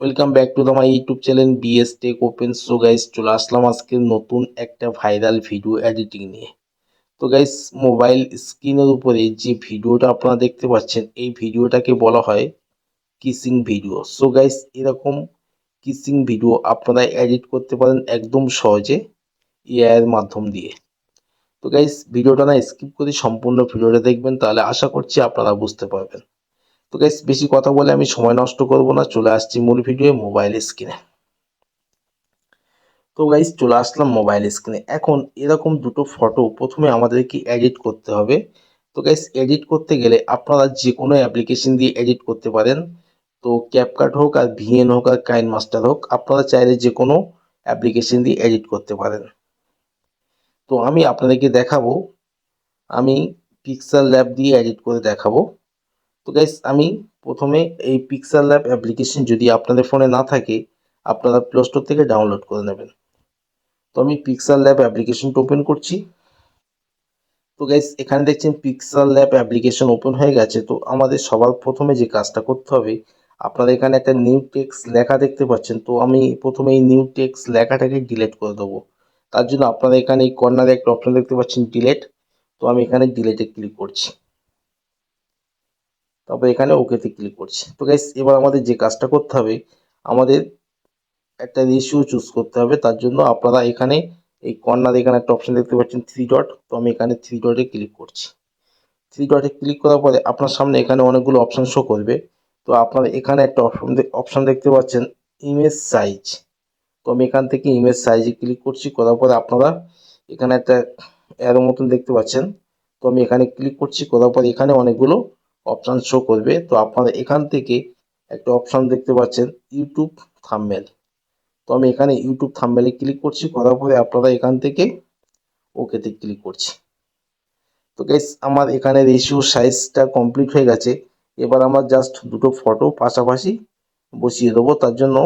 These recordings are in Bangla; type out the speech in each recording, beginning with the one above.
Welcome back to the my YouTube channel B S tech open so guys চলে আসলাম আজকে নতুন একটা ভাইরাল ভিডিও এডিটিং নিয়ে। তো গাইস মোবাইল স্ক্রিনের উপরে যে ভিডিওটা আপনারা দেখতে পাচ্ছেন, এই ভিডিওটাকে বলা হয় কিসিং ভিডিও সো গাইস এরকম কিসিং ভিডিও আপনারা এডিট করতে পারেন একদম সহজে এআই এর মাধ্যম দিয়ে। তো গাইস ভিডিওটা না স্কিপ করে সম্পূর্ণ ভিডিওটা দেখবেন, তাহলে আশা করছি আপনারা বুঝতে পারবেন। তো গাইস বেশি কথা বলে আমি সময় নষ্ট করব না, চলে আসছি মূল ভিডিও মোবাইল স্ক্রিনে তো গাইস চলে আসলাম মোবাইল স্ক্রিনে এখন এরকম দুটো ফটো প্রথমে আমাদেরকে এডিট করতে হবে। তো গাইস এডিট করতে গেলে আপনারা যে কোনো অ্যাপ্লিকেশন দিয়ে এডিট করতে পারেন। তো ক্যাপকাট হোক আর ভিএন হোক আর কাইন মাস্টার হোক, আপনারা চাইলে যে কোনো অ্যাপ্লিকেশন দিয়ে এডিট করতে পারেন। তো আমি আপনাদেরকে দেখাবো। আমি পিক্সেল ল্যাব দিয়ে এডিট করে দেখাবো। তো গাইস আমি প্রথমে এই পিক্সেল ল্যাব অ্যাপ্লিকেশন যদি আপনাদের ফোনে না থাকে, আপনারা প্লে স্টোর থেকে ডাউনলোড করে নেবেন। তো আমি পিক্সেল ল্যাব অ্যাপ্লিকেশনটা ওপেন করছি। তো গাইস এখানে দেখছেন পিক্সেল ল্যাব অ্যাপ্লিকেশন ওপেন হয়ে গেছে। তো আমাদের সবার প্রথমে যে কাজটা করতে হবে, আপনারা এখানে একটা নিউ টেক্স লেখা দেখতে পাচ্ছেন। তো আমি প্রথমে এই নিউ টেক্স লেখাটাকে ডিলিট করে দেবো। তার জন্য আপনারা এখানে এই কর্নারে একটা অপশন দেখতে পাচ্ছেন ডিলেট তো আমি এখানে ডিলেটে ক্লিক করছি। তারপর এখানে ওকেতে ক্লিক করছি। তো গাইস এবার আমাদের যে কাজটা করতে হবে, আমাদের একটা রেশিও চুজ করতে হবে। তার জন্য আপনারা এখানে এই কর্নার এখানে একটা অপশন দেখতে পাচ্ছেন থ্রি ডট তো আমি এখানে থ্রি ডটে ক্লিক করছি। থ্রি ডটে ক্লিক করার পরে আপনার সামনে এখানে অনেকগুলো অপশন শো করবে। তো আপনারা এখানে একটা অপশন অপশন দেখতে পাচ্ছেন ইমেজ সাইজ তো আমি এখান থেকে ইমেজ সাইজে ক্লিক করছি। করার পরে আপনারা এখানে একটা অ্যারো মতন দেখতে পাচ্ছেন। তো আমি এখানে ক্লিক করছি। করার পরে এখানে অনেকগুলো অপশান শো করবে। তো আপনারা এখান থেকে একটা অপশান দেখতে পাচ্ছেন ইউটিউব থাম্বনেল তো আমি এখানে ইউটিউব থাম্বনেলে ক্লিক করছি, করার পরে আপনারা এখান থেকে ওকেতে ক্লিক করছি। তো গাইস আমার এখানে রেশিও সাইজটা কমপ্লিট হয়ে গেছে। এবার আমার জাস্ট দুটো ফটো পাশাপাশি বসিয়ে দেবো। তার জন্য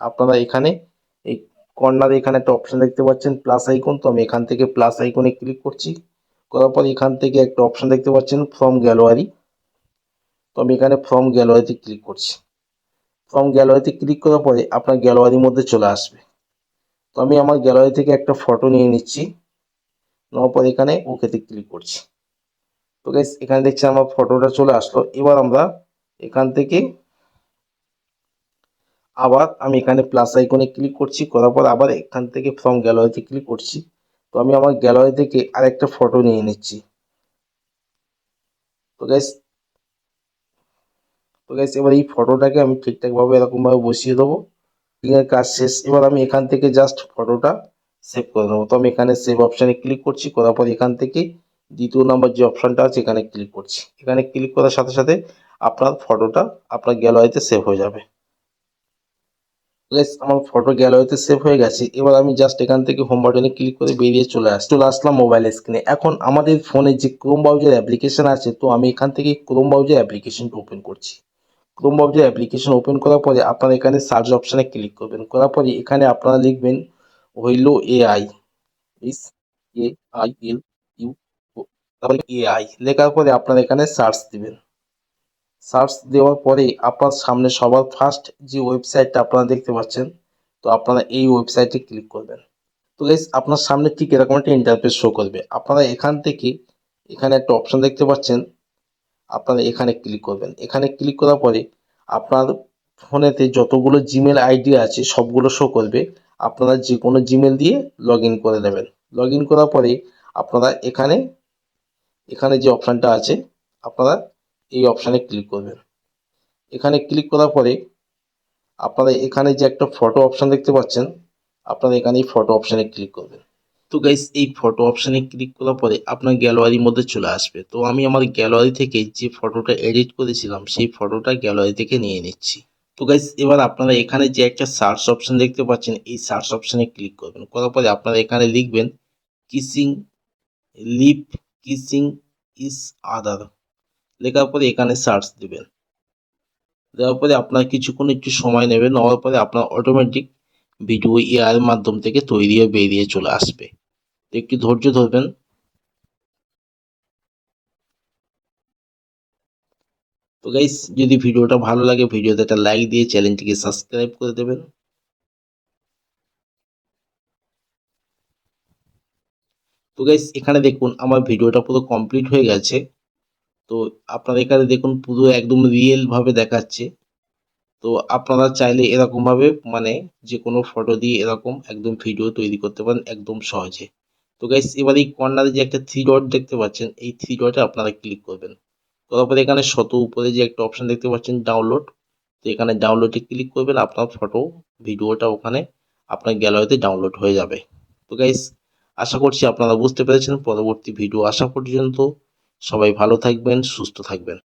আপনারা এখানে এই কর্নারে এখানে একটা অপশান দেখতে পাচ্ছেন প্লাস আইকন তো আমি এখান থেকে প্লাস আইকনে ক্লিক করছি। করার পর এখান থেকে একটা অপশান দেখতে পাচ্ছেন ফ্রম গ্যালারি তো আমি এখানে ফ্রম গ্যালারিতে ক্লিক করছি। ফ্রম গ্যালারিতে ক্লিক করার পরে আপনার গ্যালারির মধ্যে চলে আসবে। তো আমি আমার গ্যালারি থেকে একটা ফটো নিয়ে নিচ্ছি। নেওয়ার পরে এখানে ওকেতে ক্লিক করছি। তো গাইস এখানে দেখছি আমার ফটোটা চলে আসলো। এবার আমরা এখান থেকে আবার আমি এখানে প্লাস আইকনে ক্লিক করছি। করার পর আবার এখান থেকে ফ্রম গ্যালারিতে ক্লিক করছি। তো আমি আমার গ্যালারি থেকে আরেকটা ফটো নিয়ে নিচ্ছি। তো গাইস তো গাইস এবার এই ফটোটাকে আমি ঠিকঠাকভাবে এরকমভাবে বসিয়ে দেবো। এর কাজ শেষ। এবার আমি এখান থেকে জাস্ট ফটোটা সেভ করে নেব তো আমি এখানে সেভ অপশানে ক্লিক করছি। করার পর এখান থেকে দ্বিতীয় নাম্বার যে অপশানটা আছে, এখানে ক্লিক করছি। এখানে ক্লিক করার সাথে সাথে আপনার ফটোটা আপনার গ্যালারিতে সেভ হয়ে যাবে। আমার ফটো গ্যালারিতে সেভ হয়ে গেছে। এবার আমি জাস্ট এখান থেকে হোম বাটনে ক্লিক করে বেরিয়ে চলে আস চলে আসলাম মোবাইল স্ক্রিনে এখন আমাদের ফোনে যে ক্রোম ব্রাউজার অ্যাপ্লিকেশন আছে, তো আমি এখান থেকে ক্রোম ব্রাউজার অ্যাপ্লিকেশনটা ওপেন করছি। ক্রোম ব্রাউজার অ্যাপ্লিকেশন ওপেন করার পরে আপনারা এখানে সার্চ অপশানে ক্লিক করবেন। করার পরে এখানে আপনারা লিখবেন হইল AI is A I L U তারপরে এআই লেখার পরে আপনারা এখানে সার্চ দিবেন। সার্চ দেওয়ার পরে আপনার সামনে সবার ফার্স্ট যে ওয়েবসাইটটা আপনারা দেখতে পাচ্ছেন, তো আপনারা এই ওয়েবসাইটে ক্লিক করবেন। তো গাইস আপনার সামনে ঠিক এরকম একটা ইন্টারফেস শো করবে। আপনারা এখান থেকে এখানে একটা অপশন দেখতে পাচ্ছেন আপনারা এখানে ক্লিক করবেন। এখানে ক্লিক করার পরে আপনার ফোনেতে যতগুলো জিমেল আইডি আছে, সবগুলো শো করবে। আপনারা যে কোনো জিমেল দিয়ে লগ করে নেবেন। লগ করার পরে আপনারা এখানে এখানে যে অপশানটা আছে, আপনারা এই অপশানে ক্লিক করবেন। এখানে ক্লিক করার পরে আপনারা এখানে যে একটা ফটো অপশান দেখতে পাচ্ছেন, আপনারা এখানে এই ফটো অপশানে ক্লিক করবেন। তো গাইস এই ফটো অপশানে ক্লিক করার পরে আপনার গ্যালারির মধ্যে চলে আসবে। তো আমি আমার গ্যালারি থেকে যে ফটোটা এডিট করেছিলাম, সেই ফটোটা গ্যালারি থেকে নিয়ে নিচ্ছি। তো গাইস এবার আপনারা এখানে যে একটা সার্চ অপশান দেখতে পাচ্ছেন, এই সার্চ অপশানে ক্লিক করবেন। করার পরে আপনারা এখানে লিখবেন kissing lip kissing is other লেখার পরে এখানে সার্চ দেবেন। দেওয়ার পরে আপনার কিছুক্ষণ একটু সময় নেবেন, নেওয়ার পরে আপনার অটোমেটিক ভিডিও এআর মাধ্যম থেকে তৈরি হয়ে বেরিয়ে চলে আসবে। একটু ধৈর্য ধরবেন। তো গাইস যদি ভিডিওটা ভালো লাগে, ভিডিওতে একটা লাইক দিয়ে চ্যানেলটিকে সাবস্ক্রাইব করে দেবেন। তো গাইস এখানে দেখুন, আমার ভিডিওটা পুরো কমপ্লিট হয়ে গেছে। তো আপনারা এখানে দেখুন, পুরো একদম রিয়েল ভাবে দেখাচ্ছে। তো আপনারা চাইলে এরকম ভাবে মানে যে কোনো ফটো দিয়ে এরকম একদম ভিডিও তৈরি করতে পারেন, একদম সহজে। তো গাইস এবার এই কর্নারে যে একটা থ্রি ডট দেখতে পাচ্ছেন, এই থ্রি ডটে আপনারা ক্লিক করবেন। তারপরে এখানে শত উপরে যে একটা অপশন দেখতে পাচ্ছেন ডাউনলোড তো এখানে ডাউনলোডে ক্লিক করবেন, আপনার ফটো ভিডিওটা ওখানে আপনার গ্যালারিতে ডাউনলোড হয়ে যাবে। তো গাইস আশা করছি আপনারা বুঝতে পেরেছেন, পরবর্তী ভিডিও আসা পর্যন্ত সবাই ভালো থাকবেন, সুস্থ থাকবেন।